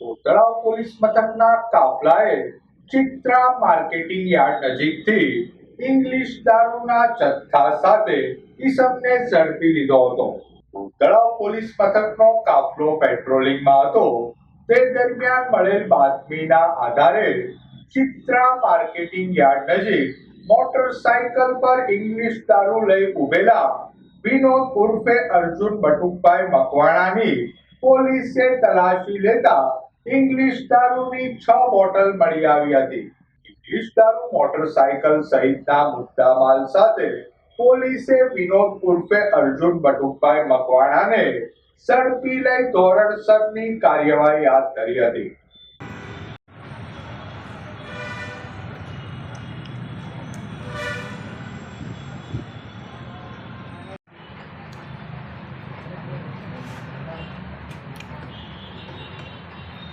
તળાવ પોલીસ મથકના કાફલાએ ચિત્રા માર્કેટિંગ યાર્ડ નજીકથી ઇંગ્લિશ દારૂના જથ્થા સાથે ઈસમને ઝડપી લીધો હતો. તળાવ પોલીસ મથકનો કાફલો પેટ્રોલિંગમાં હતો. તે દરમિયાન મળેલ બાતમીના આધારે ચિત્રા માર્કેટિંગ યાર્ડ નજીક મોટરસાયકલ પર ઇંગ્લિશ દારૂ લઈ ઉભેલા વિનોદ ઉર્ફે અર્જુન બટુકભાઈ મકવાણાની પોલીસે તલાશી લેતા ઇંગ્લિશ દારૂની છ બોટલ મળી આવી હતી. ઇંગ્લિશ દારૂ મોટરસાયકલ સહિતના મુદ્દામાલ સાથે પોલીસે વિનોદ ઉર્ફે અર્જુન બટુકભાઈ મકવાણાને ઝડપી લઈ ધોરણસરની કાર્યવાહી હાથ ધરી હતી.